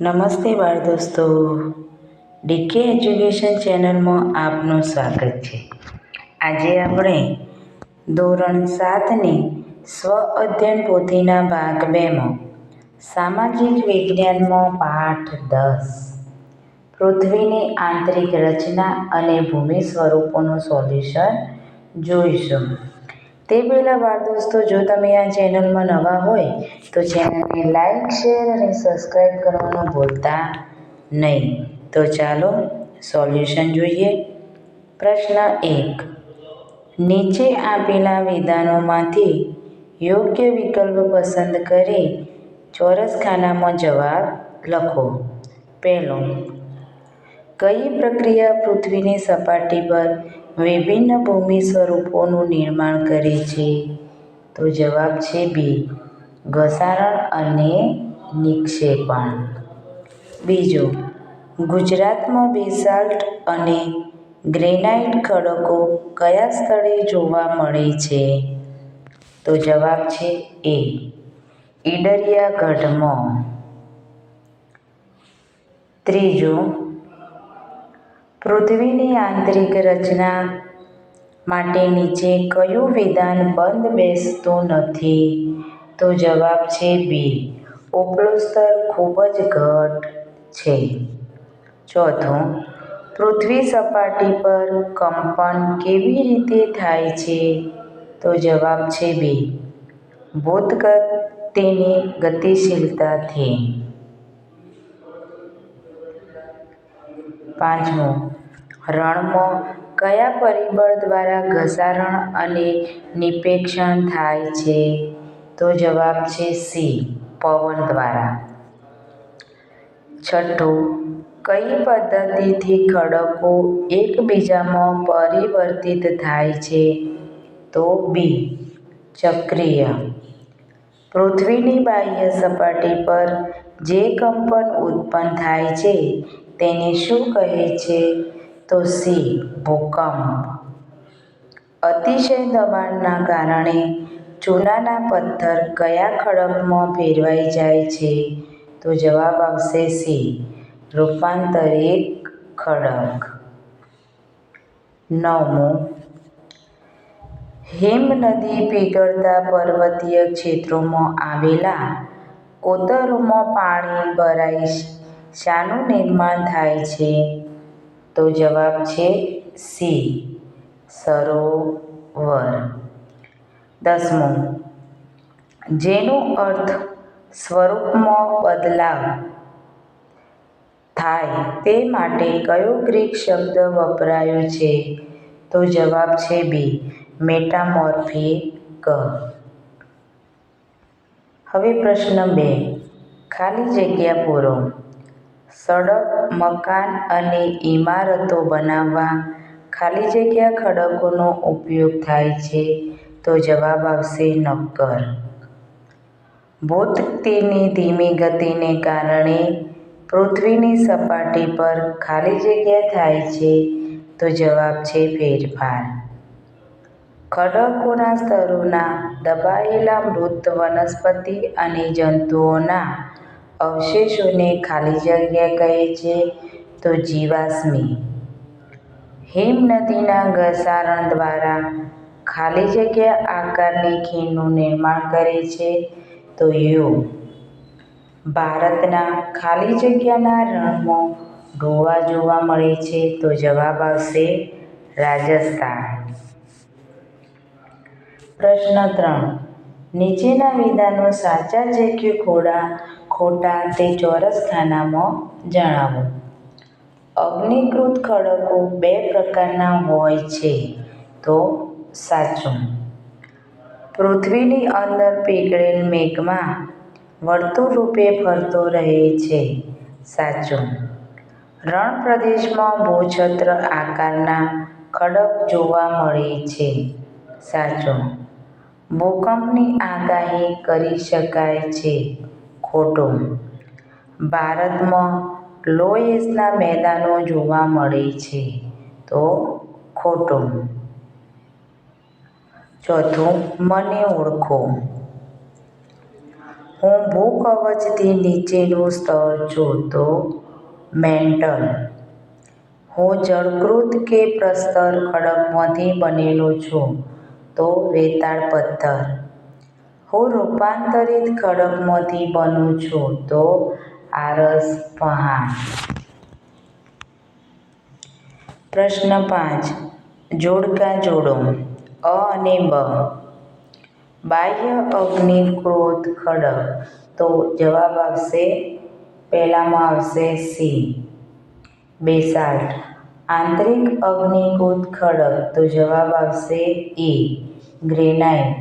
નમસ્તે બાળ દોસ્તો ડીકે એજ્યુકેશન ચેનલમાં આપનું સ્વાગત છે. આજે આપણે ધોરણ સાતની સ્વ અધ્યયન પોથીના ભાગ બેમાં સામાજિક વિજ્ઞાનમાં પાઠ દસ, પૃથ્વીની આંતરિક રચના અને ભૂમિ સ્વરૂપોનું સોલ્યુશન જોઈશું. તે પહેલાં બાળ દોસ્તો જો તમે આ ચેનલમાં નવા હોય, તો ચેનલને લાઈક, શેર અને સબસ્ક્રાઈબ કરવાનું ભૂલતા નહીં. તો ચાલો સોલ્યુશન જોઈએ. પ્રશ્ન એક. નીચે આપેલા વિધાનોમાંથી યોગ્ય વિકલ્પ પસંદ કરી ચોરસ ખાનામાં જવાબ લખો. પહેલો, કઈ પ્રક્રિયા પૃથ્વીની સપાટી પર વિભિન્ન ભૂમિ સ્વરૂપોનું નિર્માણ કરે છે. તો જવાબ છે બી, ઘસારણ અને નિક્ષેપણ. બીજો, ગુજરાતમાં બેસાલ્ટ અને ગ્રેનાઇટ ખડકો કયા સ્થળે જોવા મળે છે? તો જવાબ છે એ ઈડરિયા ગઢમાં ત્રીજું પૃથ્વીની આંતરિક રચના માટે નીચે કયું વિધાન બંધ બેસતું નથી? તો જવાબ છે બી. ઉપલું સ્તર ખૂબ જ ઘટ છે. ચોથું, પૃથ્વી સપાટી પર કંપન કેવી રીતે થાય છે? તો જવાબ છે બી. તેની ગતિશીલતાથી. પાંચમું રણમાં કયા પરિબળ દ્વારા ઘસારણ અને નિક્ષેપણ થાય છે? તો જવાબ છે સી, પવન દ્વારા. છઠ્ઠું, કઈ પદ્ધતિથી ખડકો એકબીજામાં પરિવર્તિત થાય છે? તો બી, ચક્રીય. પૃથ્વીની બાહ્ય સપાટી પર જે કંપન ઉત્પન્ન થાય છે, તેને શું કહે છે? તો સી ભૂકંપ. અતિશય દબાણના કારણે ચૂનાના પથ્થર કયા ખડકમાં ફેરવાઈ જાય છે? તો જવાબ આવશે સી રૂપાંતરિત ખડક. નવમું હિમનદી પીગળતા પર્વતીય ક્ષેત્રોમાં આવેલા કોતરોમાં પાણી ભરાઈ શાનું નિર્માણ થાય છે? તો જવાબ છે સી સરોવર. દસમો. જેનો અર્થ સ્વરૂપમાં બદલાવ થાય તે માટે કયો ગ્રીક શબ્દ વપરાયો છે? તો જવાબ છે બી મેટામોર્ફિક. હવે પ્રશ્ન બે. ખાલી જગ્યા પૂરો. સડક, મકાન અને ઇમારતો બનાવવા ખાલી જગ્યા ખડકોનો ઉપયોગ થાય છે. તો જવાબ આવશે નક્કર. ભૂતગતિની ધીમી ગતિને કારણે પૃથ્વીની સપાટી પર ખાલી જગ્યા થાય છે. તો જવાબ છે ફેરફાર. ખડકોના સ્તરોના દબાયેલા મૃત વનસ્પતિ અને જંતુઓના અવશેષોને ખાલી જગ્યા કહે છે તો જીવાશ્મી. હિમનદીના ઘસારણ દ્વારા ખાલી જગ્યા આકારની ખીણનું નિર્માણ કરે છે તો યુ. ભારતના ખાલી જગ્યાના રણમાં ઢોવા જોવા મળે છે તો જવાબ આવશે રાજસ્થાન. પ્રશ્ન ત્રણ. નીચેના વિધાનો સાચા છે કે ખોટા ખોટા તે ચોરસ ખાનામાં જણાવો. અગ્નિકૃત ખડકો બે પ્રકારના હોય છે, તો સાચું. પૃથ્વીની અંદર પીગળેલ મેઘમાં વર્તુળરૂપે ફરતો રહે છે, સાચું. રણ પ્રદેશમાં ભૂછત્ર આકારના ખડક જોવા મળે છે, સાચું. ભૂકંપની આગાહી કરી શકાય છે. ખોટું. ભારતમાં લો મેદાનો જોવા મળે છે તો ખોટું. ચોથું, મને ઓળખો. હું ભૂકવચથી નીચેનું સ્તર છું તો મેન્ટલ. હું જળકૃત કે પ્રસ્તર ખડકમાંથી બનેલો છું તો રેતાળ પથ્થર. હું રૂપાંતરિત ખડકમાંથી બનું છું તો આરસ પહાણ. પ્રશ્ન પાંચ. જોડકા જોડો. અ અને બ. બાહ્ય અગ્નિકૃત ખડક. તો જવાબ આવશે, પહેલામાં આવશે સી. બેસાલ્ટ આંતરિક અગ્નિકૃત ખડક. તો જવાબ આવશે એ. ગ્રેનાઇટ.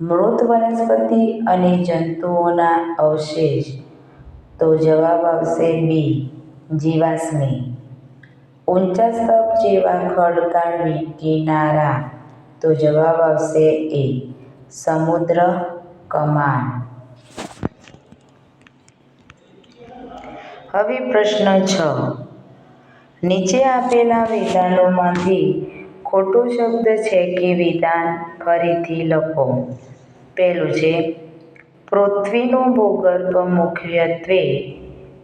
મૃત વનસ્પતિ અને જંતુઓના અવશેષ. તો જવાબ આવશે બી, જીવાશ્મી. ઊંચા સ્તંભ જેવા ખડકાળ વીંટીનારા તો જવાબ આવશે એ, સમુદ્ર કમાન. હવે પ્રશ્ન છ. નીચે આપેલા વિધાનોમાંથી ખોટો શબ્દ છે કે વિધાન ફરીથી લખો. પહેલું છે. પૃથ્વીનું ભૂગર્ભ મુખ્યત્વે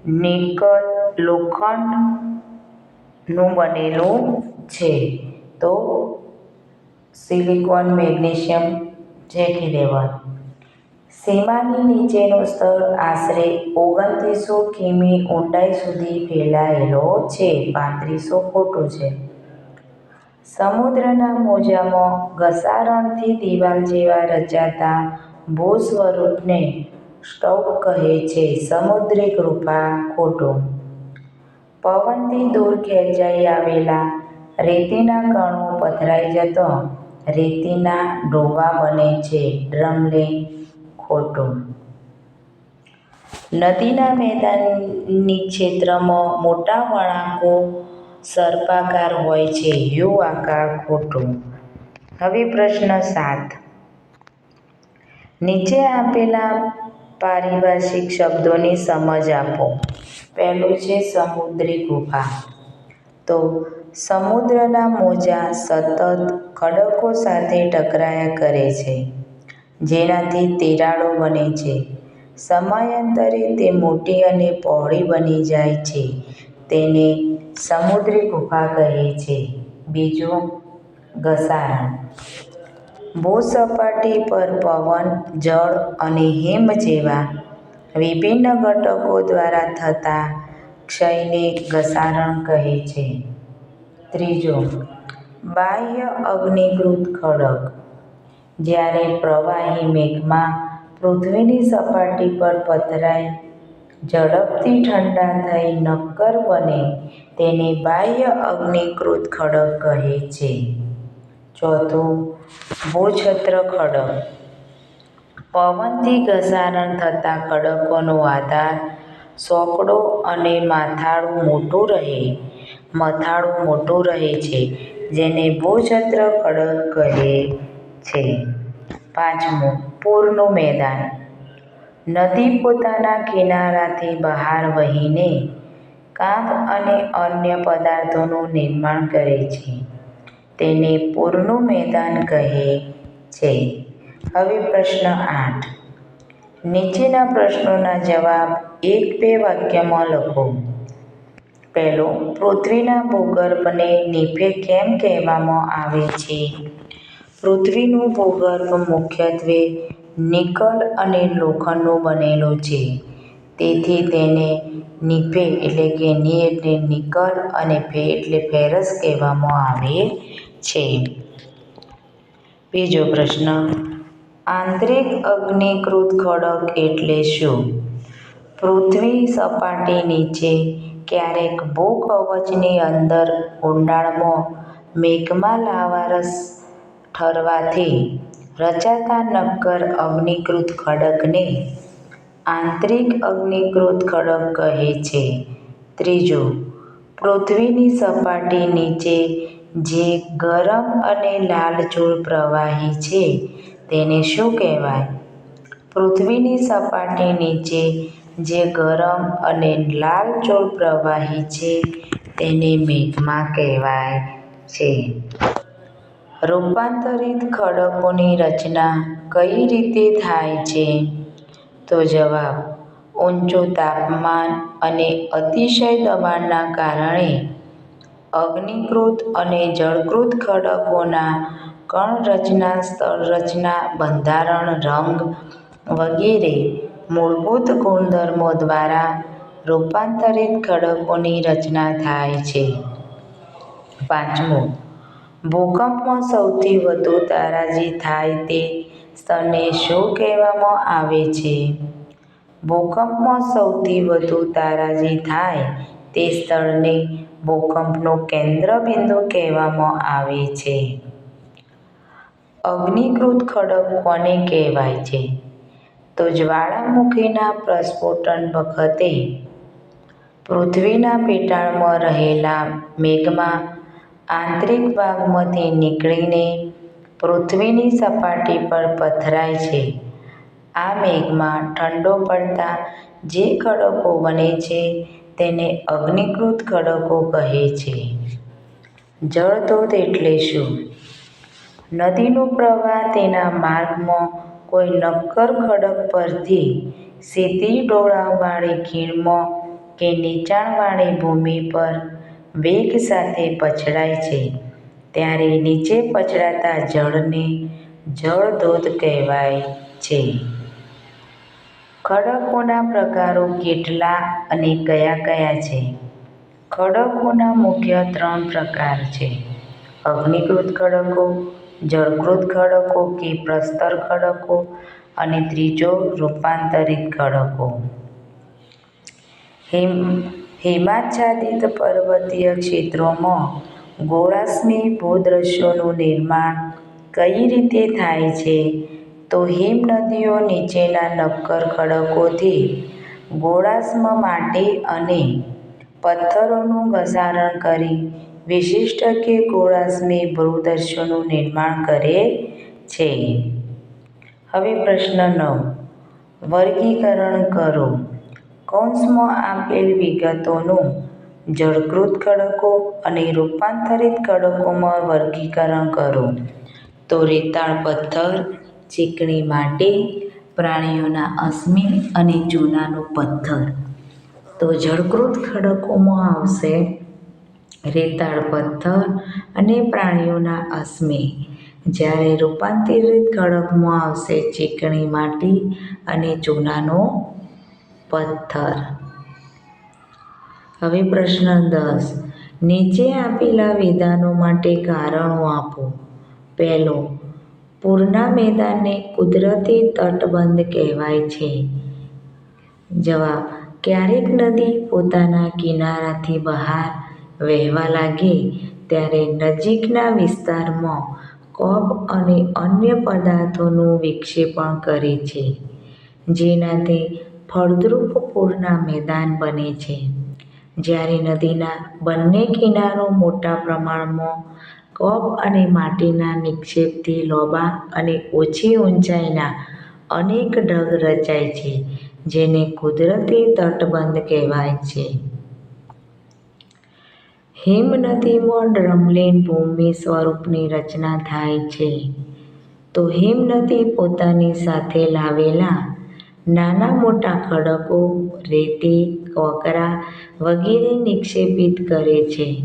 નિકલ લોખંડનું બનેલું છે. તો સિલિકોન, મેગ્નેશિયમ ઝેકી દેવાનું સીમાની નીચેનું સ્તર આશરે ઓગણત્રીસો કિમી ઊંડાઈ સુધી ફેલાયેલો છે. પાંત્રીસો ખોટું છે. સમુદ્રના મોજામાં ઘસારણથી દિવાલ જેવા રચાતા ભૂ સ્વરૂપને સ્ટોક કહે છે સમુદ્રી કૃપા ખોટું. પવનથી દૂર ખેંચાઈ આવેલા રેતીના કણો પથરાઈ જતો રેતીના ડોવા બને છે ડ્રમલિંગ ખોટું. નદીના મેદાનની ક્ષેત્રમાં મોટા વળાંકો સર્પાકાર હોય છે યુ આકાર ખોટું. હવે પ્રશ્ન સાત. નીચે આપેલા પારિભાષિક શબ્દોની સમજ આપો. પહેલું છે સમુદ્રી ગુફા. તો સમુદ્રના મોજા સતત ખડકો સાથે ટકરાયા કરે છે. જેનાથી તિરાડો બને છે. સમયાંતરે તે મોટી અને પહોળી બની જાય છે. તેને સમુદ્રી ગુફા કહે છે. બીજું ઘસારણ ભૂસપાટી પર પવન, જળ અને હિમ જેવા વિભિન્ન ઘટકો દ્વારા થતા ક્ષયને ઘસારણ કહે છે. ત્રીજું, બાહ્ય અગ્નિકૃત ખડક. જ્યારે પ્રવાહી મેઘમાં પૃથ્વીની સપાટી પર પથરાઈ ઝડપથી ઠંડા થઈ નક્કર બને તેને બાહ્ય અગ્નિકૃત ખડક કહે છે. ચોથું, ભૂછત્ર ખડક. પવનથી ઘસારણ થતા ખડકોનો આધાર સોકડો અને માથાળું મોટું રહે. મથાળું મોટું રહે છે, જેને ભૂછત્ર ખડક કહે છે. પાંચમું, પૂરનું મેદાન. નદી પોતાના કિનારાથી બહાર વહીને કાંપ અને અન્ય પદાર્થોનું નિર્માણ કરે છે. તેને પૂરનું મેદાન કહે છે. હવે પ્રશ્ન આઠ. નીચેના પ્રશ્નોના જવાબ એક બે વાક્યમાં લખો. પહેલો, પૃથ્વીના ભૂગર્ભને નીફે કેમ કહેવામાં આવે છે? પૃથ્વીનું ભૂગર્ભ મુખ્યત્વે નિકલ અને લોખંડનું બનેલું છે. તેથી તેને નિફે એટલે કે ની એટલે નિકલ અને ફે એટલે ફેરસ કહેવામાં આવે છે. બીજો પ્રશ્ન, આંતરિક અગ્નિકૃત ખડક એટલે શું? પૃથ્વી સપાટી નીચે ક્યારેક ભૂકવચની અંદર ઊંડાણમાં મેઘમાં લાવારસ ઠરવાથી રચાતા નક્કર અગ્નિકૃત ખડકને આંતરિક અગ્નિકૃત ખડક કહે છે. ત્રીજું, પૃથ્વીની સપાટી નીચે જે ગરમ અને લાલચોળ પ્રવાહી છે તેને શું કહેવાય? પૃથ્વીની સપાટી નીચે જે ગરમ અને લાલચોળ પ્રવાહી છે તેને મેગ્મા કહેવાય છે. રૂપાંતરિત ખડકોની રચના કઈ રીતે થાય છે? તો જવાબ, ઊંચું તાપમાન અને અતિશય દબાણના કારણે અગ્નિકૃત અને જળકૃત ખડકોના કણરચના સ્થળરચના બંધારણ, રંગ વગેરે મૂળભૂત ગુણધર્મો દ્વારા રૂપાંતરિત ખડકોની રચના થાય છે. પાંચમું ભૂકંપમાં સૌથી વધુ તારાજી થાય તે સ્થળને શું કહેવામાં આવે છે? ભૂકંપમાં સૌથી વધુ તારાજી થાય તે સ્થળને ભૂકંપનું કેન્દ્રબિંદુ કહેવામાં આવે છે. અગ્નિકૃત ખડક કોને કહેવાય છે? તો જ્વાળામુખીના પ્રસ્ફોટન વખતે પૃથ્વીના પેટાળમાં રહેલા મેગ્મા આંતરિક ભાગમાંથી નીકળીને પૃથ્વીની સપાટી પર પથરાય છે. આ મેઘમાં ઠંડો પડતા જે ખડકો બને છે તેને અગ્નિકૃત ખડકો કહે છે. જળધોધ એટલે શું? નદીનો પ્રવાહ તેના માર્ગમાં કોઈ નક્કર ખડક પરથી સીધી ઢોળાવવાળી ખીણમાં કે નીચાણવાળી ભૂમિ પર વેગ સાથે પછડાય છે. ત્યારે નીચે પછડાતા જળને જળધોધ કહેવાય છે. ખડકોના પ્રકારો કેટલા અને કયા કયા છે? ખડકોના મુખ્ય ત્રણ પ્રકાર છે. અગ્નિકૃત ખડકો, જળકૃત ખડકો કે પ્રસ્તર ખડકો અને ત્રીજો રૂપાંતરિત ખડકો. હિમ હિમાચ્છાદિત પર્વતીય ક્ષેત્રોમાં ગોળાશ્મી ભૂદૃશ્યોનું નિર્માણ કઈ રીતે થાય છે? તો હિમનદીઓ નીચેના નક્કર ખડકોથી ગોળાશ્મ માટી અને પથ્થરોનું ઘસારણ કરી વિશિષ્ટ કે ગોળાશ્મી ભૂદૃશ્યોનું નિર્માણ કરે છે. હવે પ્રશ્ન નવ. વર્ગીકરણ કરો. કૌંસમાં આપેલ વિગતોનું જળકૃત ખડકો અને રૂપાંતરિત ખડકોમાં વર્ગીકરણ કરો તો રેતાળ પથ્થર, ચીકણી માટી, પ્રાણીઓના અશ્મિ અને ચૂનાનો પથ્થર. તો જળકૃત ખડકોમાં આવશે રેતાળ પથ્થર અને પ્રાણીઓના અશ્મિ. જ્યારે રૂપાંતરિત ખડકમાં આવશે ચીકણી માટી અને ચૂનાનો પથ્થર. હવે પ્રશ્ન દસ. નીચે આપેલા વિધાનો માટે કારણો આપો. પહેલો, પૂરના મેદાનને કુદરતી તટબંધ કહેવાય છે. જવાબ, ક્યારેક નદી પોતાના કિનારાથી બહાર વહેવા લાગે, ત્યારે નજીકના વિસ્તારમાં કોપ અને અન્ય પદાર્થોનું વિક્ષેપણ કરે છે. જેનાથી ફળદ્રુપ પૂરના મેદાન બને છે. જ્યારે નદીના બંને કિનારો મોટા પ્રમાણમાં કપ અને માટીના નિક્ષેપથી લોબા અને ઓછી ઊંચાઈના અનેક ઢગ રચાય છે, જેને કુદરતી તટબંધ કહેવાય છે. હિમનદીમાં ડ્રમલિન ભૂમિ સ્વરૂપની રચના થાય છે. તો હિમનદી પોતાની સાથે લાવેલા નાના મોટા ખડકો, રેતી, કોકરા વગેરે નિક્ષેપિત કરે છે.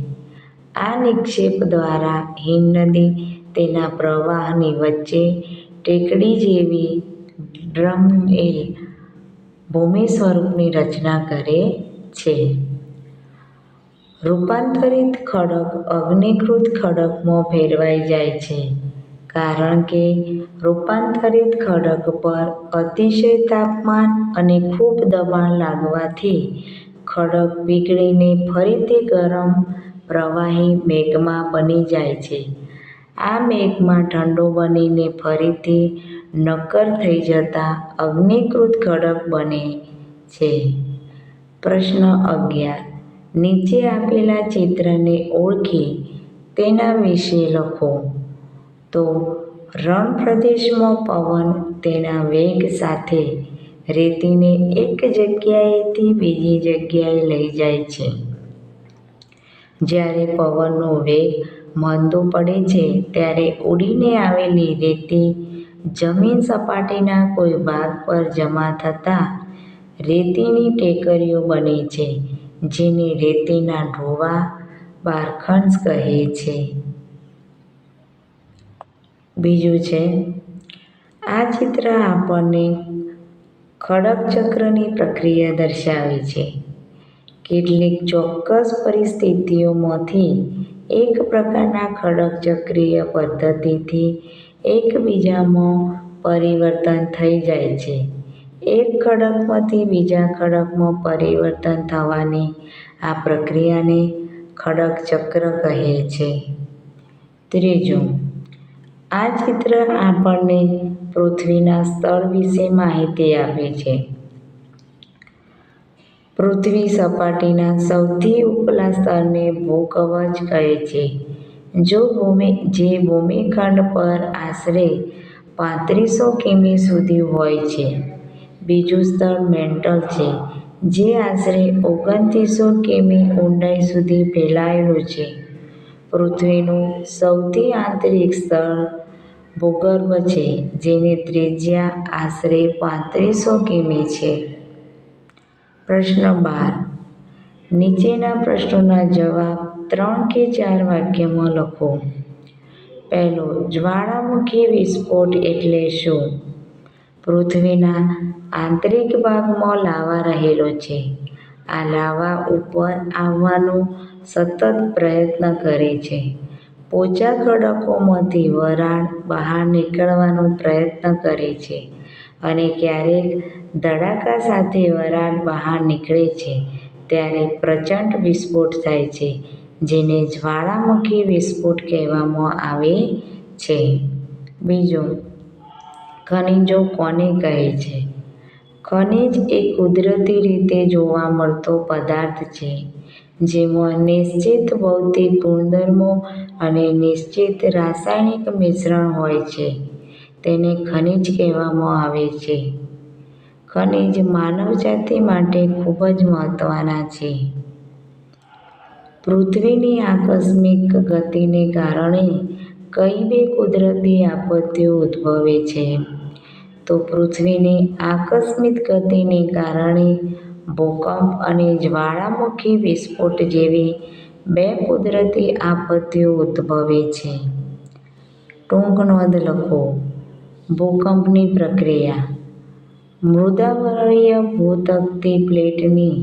આ નિક્ષેપ દ્વારા હિમનદી તેના પ્રવાહની વચ્ચે ટેકડી જેવી ડ્રમેલ ભૂમિ સ્વરૂપની રચના કરે છે. રૂપાંતરિત ખડક અગ્નિકૃત ખડકમાં ફેરવાઈ જાય છે. કારણ કે રૂપાંતરિત ખડક પર અતિશય તાપમાન અને ખૂબ દબાણ લાગવાથી ખડક પીગળીને ફરીથી ગરમ પ્રવાહી મેઘમાં બની જાય છે. આ મેઘમાં ઠંડો બનીને ફરીથી નક્કર થઈ જતાં અગ્નિકૃત ખડક બને છે. પ્રશ્ન અગિયાર. નીચે આપેલા ચિત્રને ઓળખી તેના વિશે લખો. તો રણ પ્રદેશમાં પવન તેના વેગ સાથે રેતીને એક જગ્યાએથી બીજી જગ્યાએ લઈ જાય છે જ્યારે પવનનો વેગ મંદો પડે છે, ત્યારે ઉડીને આવેલી રેતી જમીન સપાટીના કોઈ ભાગ પર જમા થતા રેતીની ટેકરીઓ બને છે, જેને રેતીના ઢોવા, બારખંડ કહે છે. બીજું છે, આ ચિત્ર આપણને ખડક ચક્રની પ્રક્રિયા દર્શાવે છે. કેટલીક ચોક્કસ પરિસ્થિતિઓમાંથી એક પ્રકારના ખડક ચક્રીય પદ્ધતિથી એકબીજામાં પરિવર્તન થઈ જાય છે. એક ખડકમાંથી બીજા ખડકમાં પરિવર્તન થવાની આ પ્રક્રિયાને ખડક ચક્ર કહે છે. ત્રીજું આ ચિત્ર આપણને પૃથ્વીના સ્તર વિશે માહિતી આપે છે. પૃથ્વી સપાટીના સૌથી ઉપલા સ્તરને ભૂકવચ કહે છે જો ભૂમિ, જે ભૂમિખંડ પર આશરે પાંત્રીસો કિમી સુધી હોય છે. બીજું સ્તર મેન્ટલ છે, જે આશરે ઓગણત્રીસો કિમી ઊંડાઈ સુધી ફેલાયેલું છે. પૃથ્વીનું સૌથી આંતરિક સ્તર ભૂગર્ભ છે, જેની ત્રિજ્યા આશરે પાંત્રીસો કિમી છે. પ્રશ્ન બાર નીચેના પ્રશ્નોના જવાબ ત્રણ કે ચાર વાક્યમાં લખો. પહેલો, જ્વાળામુખી વિસ્ફોટ એટલે શું? પૃથ્વીના આંતરિક ભાગમાં લાવા રહેલો છે. આ લાવા ઉપર આવવાનો સતત પ્રયત્ન કરે છે. પોચા ખડકોમાંથી વરાળ બહાર નીકળવાનો પ્રયત્ન કરે છે અને ક્યારેક ધડાકા સાથે વરાળ બહાર નીકળે છે, ત્યારે પ્રચંડ વિસ્ફોટ થાય છે, જેને જ્વાળામુખી વિસ્ફોટ કહેવામાં આવે છે. બીજું, ખનિજો કોને કહે છે? ખનિજ એ કુદરતી રીતે જોવા મળતો પદાર્થ છે જેમાં નિશ્ચિત ભૌતિક ગુણધર્મો અને નિશ્ચિત રાસાયણિક મિશ્રણ હોય છે તેને ખનિજ કહેવામાં આવે છે. ખનિજ માનવજાતિ માટે ખૂબ જ મહત્ત્વના છે. પૃથ્વીની આકસ્મિક ગતિને કારણે કઈ બે કુદરતી આપત્તિઓ ઉદ્ભવે છે? તો પૃથ્વીની આકસ્મિક ગતિને કારણે ભૂકંપ અને જ્વાળામુખી વિસ્ફોટ જેવી બે કુદરતી આપત્તિઓ ઉદ્ભવે છે. ટૂંક નોંધ લખો ભૂકંપની પ્રક્રિયા મૃદાવરીય ભૂતકતી પ્લેટની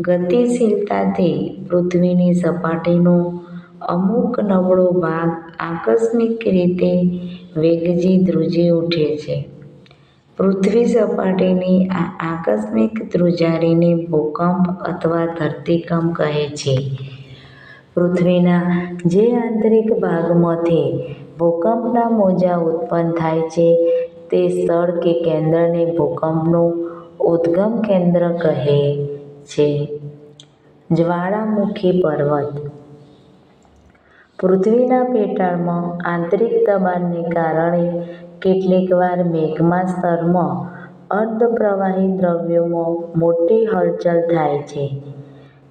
ગતિશીલતાથી પૃથ્વીની સપાટીનો અમુક નબળો ભાગ આકસ્મિક રીતે વેગજી ધ્રુજી ઉઠે છે. પૃથ્વી સપાટીની આ આકસ્મિક ધ્રુજારીને ભૂકંપ અથવા ધરતીકંપ કહે છે. પૃથ્વીના જે આંતરિક ભાગમાંથી ભૂકંપના મોજા ઉત્પન્ન થાય છે, તે સ્થળ કે કેન્દ્રને ભૂકંપનું ઉદ્ગમ કેન્દ્ર કહે છે. જ્વાળામુખી પર્વત પૃથ્વીના પેટાળમાં આંતરિક દબાણને કારણે કેટલીકવાર મેગ્મા સ્તરમાં અર્ધપ્રવાહી દ્રવ્યોમાં મોટી હલચલ થાય છે.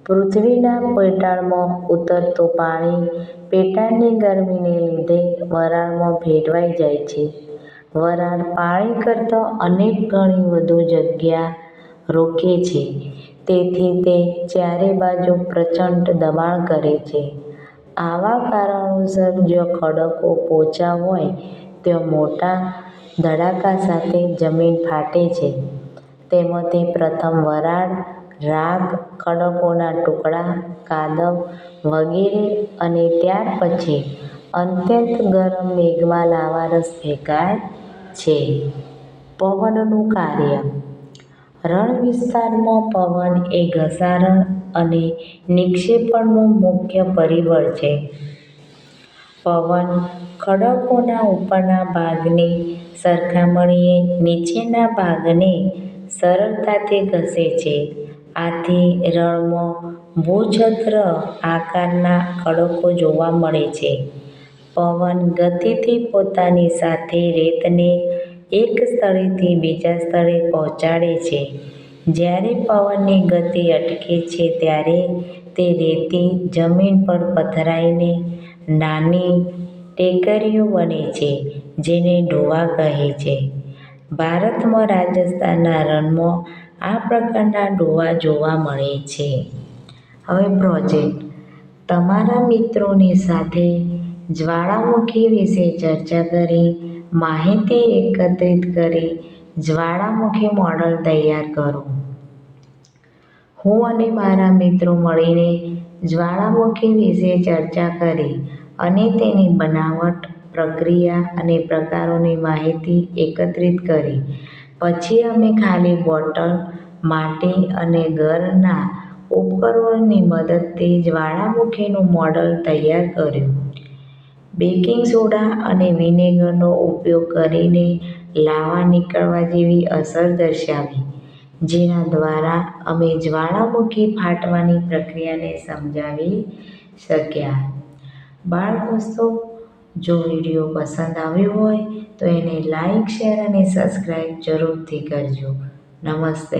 પૃથ્વીના પેટાળમાં ઉતરતું પાણી પેટાળની ગરમીને લીધે વરાળમાં ભેળવાઈ જાય છે. વરાળ પાણી કરતાં અનેક ગણી વધુ જગ્યા રોકે છે તેથી તે ચારે બાજુ પ્રચંડ દબાણ કરે છે. આવા કારણોસર જો ખડકો પોચા હોય તો મોટા ધડાકા સાથે જમીન ફાટે છે. તેમાંથી પ્રથમ વરાળ, રાગ ખડકોના ટુકડા, કાદવ વગેરે અને ત્યાર પછી અત્યંત ગરમ મેઘમાં લાવારસ ફેંકાય છે. પવનનું કાર્ય રણ વિસ્તારમાં પવન એ ઘસારણ અને નિક્ષેપણનું મુખ્ય પરિબળ છે. પવન ખડકોના ઉપરના ભાગની સરખામણીએ નીચેના ભાગને સરળતાથી ઘસે છે. આથી રણમાં ભૂછત્ર આકારના ખડકો જોવા મળે છે. પવન ગતિથી પોતાની સાથે રેતને એક સ્થળેથી બીજા સ્થળે પહોંચાડે છે. જ્યારે પવનની ગતિ અટકે છે ત્યારે તે રેતી જમીન પર પથરાઈને નાની ટેકરીઓ બને છે, જેને ઢોવા કહે છે. ભારતમાં રાજસ્થાનના રણમાં આ પ્રકારના ઢોવા જોવા મળે છે. હવે પ્રોજેક્ટ. તમારા મિત્રોની સાથે જ્વાળામુખી વિશે ચર્ચા કરી, માહિતી એકત્રિત કરી જ્વાળામુખી મોડલ તૈયાર કરો. હું અને મારા મિત્રો મળીને જ્વાળામુખી વિશે ચર્ચા કરી અને તેની બનાવટ, પ્રક્રિયા અને પ્રકારોની માહિતી એકત્રિત કરી. પછી અમે ખાલી બોટલ, માટી અને ઘરના ઉપકરણોની મદદથી જ્વાળામુખીનું મોડલ તૈયાર કર્યું. બેકિંગ સોડા અને વિનેગરનો ઉપયોગ કરીને લાવા નીકળવા જેવી અસર દર્શાવી, જેના દ્વારા અમે જ્વાળામુખી ફાટવાની પ્રક્રિયાને સમજાવી શક્યા. બાળ દોસ્તો, જો વીડિયો પસંદ આવ્યો હોય તો એને લાઈક, શેર અને સબસ્ક્રાઈબ જરૂરથી કરજો. નમસ્તે.